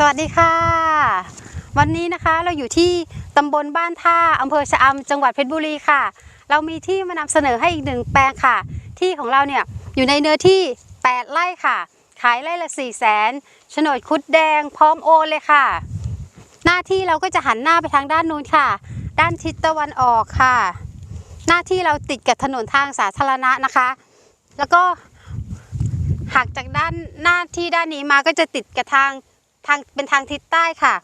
สวัสดีค่ะ วันนี้นะคะเราอยู่ที่ตำบลบ้านท่าอำเภอชะอำจังหวัดเพชรบุรีค่ะ เรามีที่มานำเสนอให้อีกหนึ่งแปลงค่ะ ที่ของเราเนี่ยอยู่ในเนื้อที่ 8 ไร่ค่ะ ขายไร่ละ4 0 0แสนโฉนดคุดแดงพร้อมโอนเลยค่ะ หน้าที่เราก็จะหันหน้าไปทางด้านนู้นค่ะ ด้านทิศตะวันออกค่ะ หน้าที่เราติดกับถนนทางสาธารณะนะคะ แล้วก็หักจากด้านหน้าที่ด้านนี้มาก็จะติดกับทาง ทางเป็นทางทิศใต้ค่ะ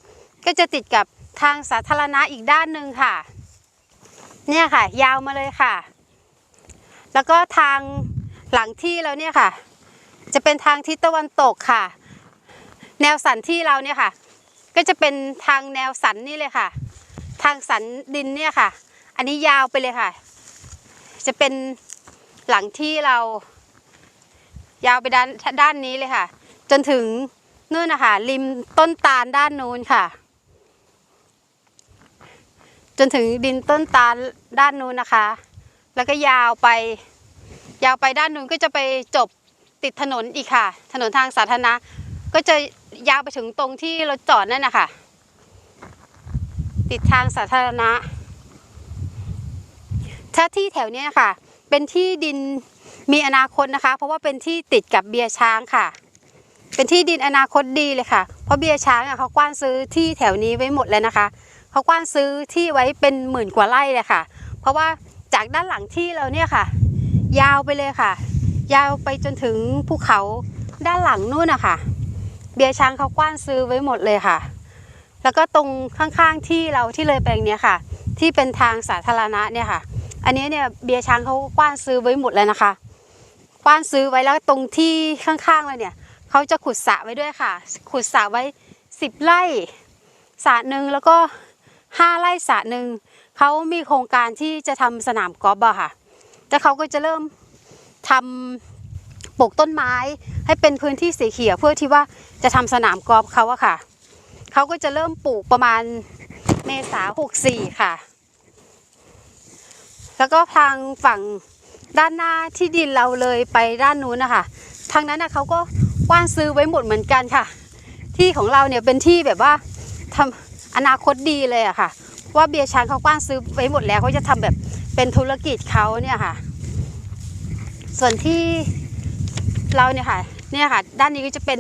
ก็จะติดกับทางสาธารณะอีกด้านหนึ่งค่ะ เนี่ยค่ะ ยาวมาเลยค่ะ แล้วก็ทางหลังที่เราเนี่ยค่ะ จะเป็นทางทิศตะวันตกค่ะ แนวสันที่เราเนี่ยค่ะ ก็จะเป็นทางแนวสันนี่เลยค่ะ ทางสันดินเนี่ยค่ะ อันนี้ยาวไปเลยค่ะ จะเป็นหลังที่เรา ยาวไปด้านด้านนี้เลยค่ะ จนถึง นู่นนะคะริมต้นตาลด้านนู้นค่ะ จนถึงดินต้นตาลด้านนู้นนะคะ แล้วก็ยาวไป ยาวไปด้านนู้นก็จะไปจบติดถนนอีกค่ะ ถนนทางสาธารณะก็จะยาวไปถึงตรงที่รถจอดนั่นนะคะติดทางสาธารณะ ถ้าที่แถวนี้ยค่ะ เป็นที่ดินมีอนาคตนะคะ เพราะว่าเป็นที่ติดกับเบียร์ช้างค่ะ เป็นที่ดินอนาคตดีเลยค่ะ เพราะเบียช้างเขากว้านซื้อที่แถวนี้ไว้หมดแล้วนะคะเขากว้านซื้อที่ไว้เป็นหมื่นกว่าไร่เลยค่ะ เพราะว่าจากด้านหลังที่เราเนี่ยค่ะ ยาวไปเลยค่ะ ยาวไปจนถึงภูเขาด้านหลังนู่นนะคะเบียช้างเขากว้านซื้อไว้หมดเลยค่ะ แล้วก็ตรงข้างๆที่เราที่เลยแปลงเนี้ยค่ะ ที่เป็นทางสาธารณะเนี่ยค่ะ อันนี้เนี่ยเบียช้างเขากว้านซื้อไว้หมดเลยนะคะกว้านซื้อไว้แล้วตรงที่ข้างๆเลยเนี่ย เขาจะขุดสระไว้ด้วยค่ะ ขุดสระไว้สิบไร่สระหนึ่งแล้วก็ห้าไร่สระหนึ่งเขามีโครงการที่จะทำสนามกอล์ฟอะค่ะ แต่เขาก็จะเริ่มทำปลูกต้นไม้ให้เป็นพื้นที่สีเขียวเพื่อที่ว่าจะทำสนามกอล์ฟเขาอะค่ะ เขาก็จะเริ่มปลูกประมาณเมษาหกสี่ค่ะ แล้วก็ทางฝั่งด้านหน้าที่ดินเราเลยไปด้านนู้นนะคะ ทางนั้นนะเขาก็กว้านซื้อไว้หมดเหมือนกันค่ะ ที่ของเราเนี่ยเป็นที่แบบว่าทำอนาคตดีเลยอะค่ะ ว่าเบียร์ช้างเขากว้านซื้อไว้หมดแล้วเขาจะทำแบบเป็นธุรกิจเขาเนี่ยค่ะ ส่วนที่เราเนี่ยค่ะเนี่ยค่ะ ด้านนี้ก็จะเป็น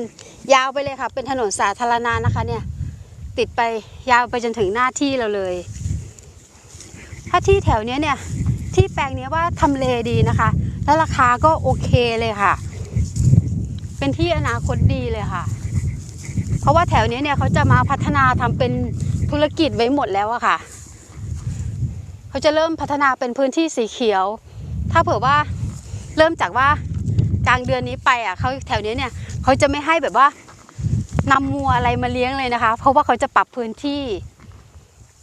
ยาวไปเลยค่ะ เป็นถนนสาธารณะนะคะเนี่ย ติดไปยาวไปจนถึงหน้าที่เราเลย ถ้าที่แถวเนี้ยเนี่ยที่แปลงเนี้ยว่าทำเลดีนะคะ แล้วราคาก็โอเคเลยค่ะ เป็นที่อนาคตดีเลยค่ะ เพราะว่าแถวเนี้ยเนี่ยเขาจะมาพัฒนาทำเป็นธุรกิจไว้หมดแล้วอะค่ะ เขาจะเริ่มพัฒนาเป็นพื้นที่สีเขียว ถ้าเผื่อว่าเริ่มจากว่ากลางเดือนนี้ไปอะเขาแถวเนี้ยเนี่ยเขาจะไม่ให้แบบว่านำมัวอะไรมาเลี้ยงเลยนะคะ เพราะว่าเขาจะปรับพื้นที่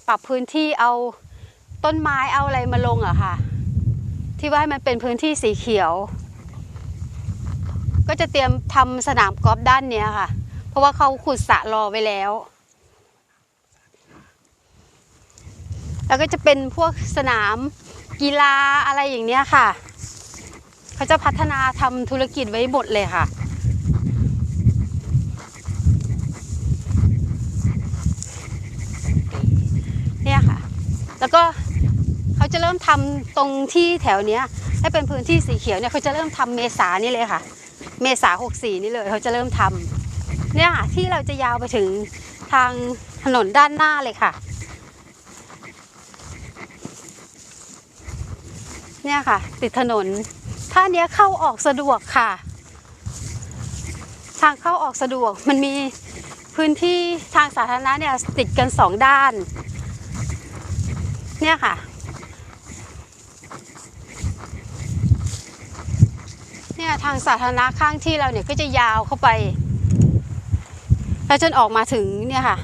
ปรับพื้นที่เอาต้นไม้เอาอะไรมาลงอะค่ะ ที่ว่าให้มันเป็นพื้นที่สีเขียว ก็จะเตรียมทำสนามกอล์ฟด้านเนี้ยค่ะ เพราะว่าเขาขุดสระรอไว้แล้ว แล้วก็จะเป็นพวกสนามกีฬาอะไรอย่างเนี้ยค่ะ เขาจะพัฒนาทำธุรกิจไว้หมดเลยค่ะเนี่ยค่ะ แล้วก็เขาจะเริ่มทำตรงที่แถวเนี้ยให้เป็นพื้นที่สีเขียวเนี่ยเขาจะเริ่มทำเมษานี่เลยค่ะ เมษาหกสี่นี่เลยเขาจะเริ่มทำเนี่ยค่ะที่เราจะยาวไปถึงทางถนนด้านหน้าเลยค่ะ เนี่ยค่ะ ติดถนนท่านี้เข้าออกสะดวกค่ะ ทางเข้าออกสะดวกมันมีพื้นที่ทางสาธารณะเนี่ยติดกันสองด้าน เนี่ยค่ะ เนี่ย ทางสาธารณะข้างที่เราเนี่ยก็จะยาวเข้าไป แล้วจนออกมาถึงเนี่ยค่ะ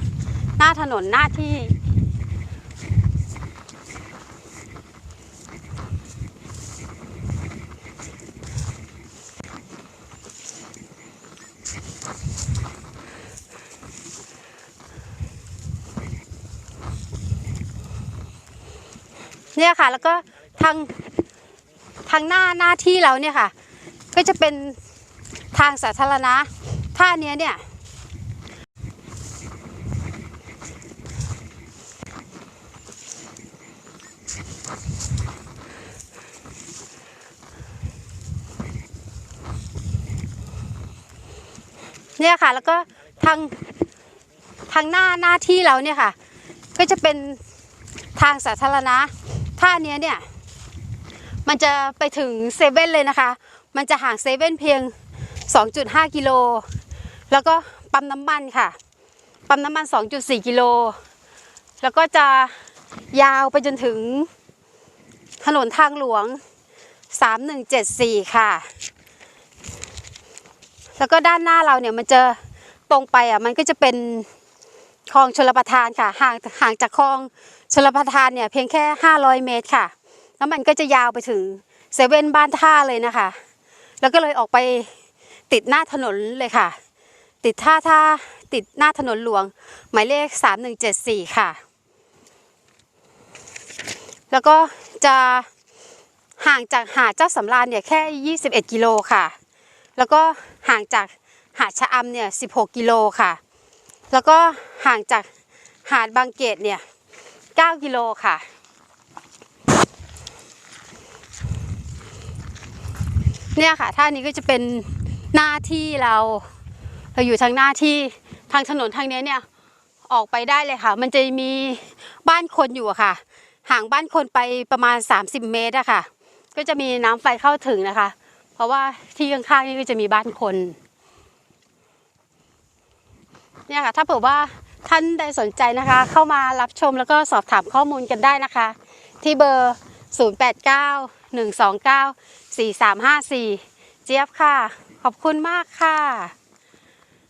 หน้าถนนหน้าที่ เนี่ยค่ะ แล้วก็ทางทางหน้าหน้าที่เราเนี่ยค่ะ ก็จะเป็นทางสาธารณะท่าเนี้ยเนี่ยเนี่ยค่ะ แล้วก็ทางทางหน้าหน้าที่เราเนี่ยค่ะ ก็จะเป็นทางสาธารณะท่าเนี้ยเนี่ย มันจะไปถึงเซเว่นเลยนะคะ มันจะห่างเซเว่นเพียง 2.5 กิโล แล้วก็ปั๊มน้ำมันค่ะ ปั๊มน้ำมัน 2.4 กิโล แล้วก็จะยาวไปจนถึงถนนทางหลวง 3174 ค่ะ แล้วก็ด้านหน้าเราเนี่ยมันจะตรงไปอะมันก็จะเป็นคลองชลประทานค่ะ ห่างห่างจากคลองชลประทานเนี่ยเพียงแค่ 500 เมตรค่ะ แล้วมันก็จะยาวไปถึงเซเว่นบ้านท่าเลยนะคะ แล้วก็เลยออกไปติดหน้าถนนเลยค่ะ ติดท่าท่าติดหน้าถนนหลวง หมายเลข 3174 ค่ะ แล้วก็จะห่างจากหาดเจ้าสำราญเนี่ยแค่ 21 กิโลค่ะ แล้วก็ห่างจากหาดชะอำเนี่ย16 กิโลค่ะ แล้วก็ห่างจากหาดบางเกตเนี่ย 9 กิโลค่ะ เนี่ยค่ะท่านี้ก็จะเป็นหน้าที่เราเราอยู่ทางหน้าที่ทางถนนทางเนี้ยเนี่ยออกไปได้เลยค่ะ มันจะมีบ้านคนอยู่ค่ะ ห่างบ้านคนไปประมาณ 30 เมตรอะค่ะ ก็จะมีน้ำไฟเข้าถึงนะคะ เพราะว่าที่ข้างๆนี่ก็จะมีบ้านคนเนี่ยค่ะถ้าเผื่อว่าท่านใดสนใจนะคะ เข้ามารับชมแล้วก็สอบถามข้อมูลกันได้นะคะ ที่เบอร์ 089 129 4354 เจี๊ยบค่ะ ขอบคุณมากค่ะ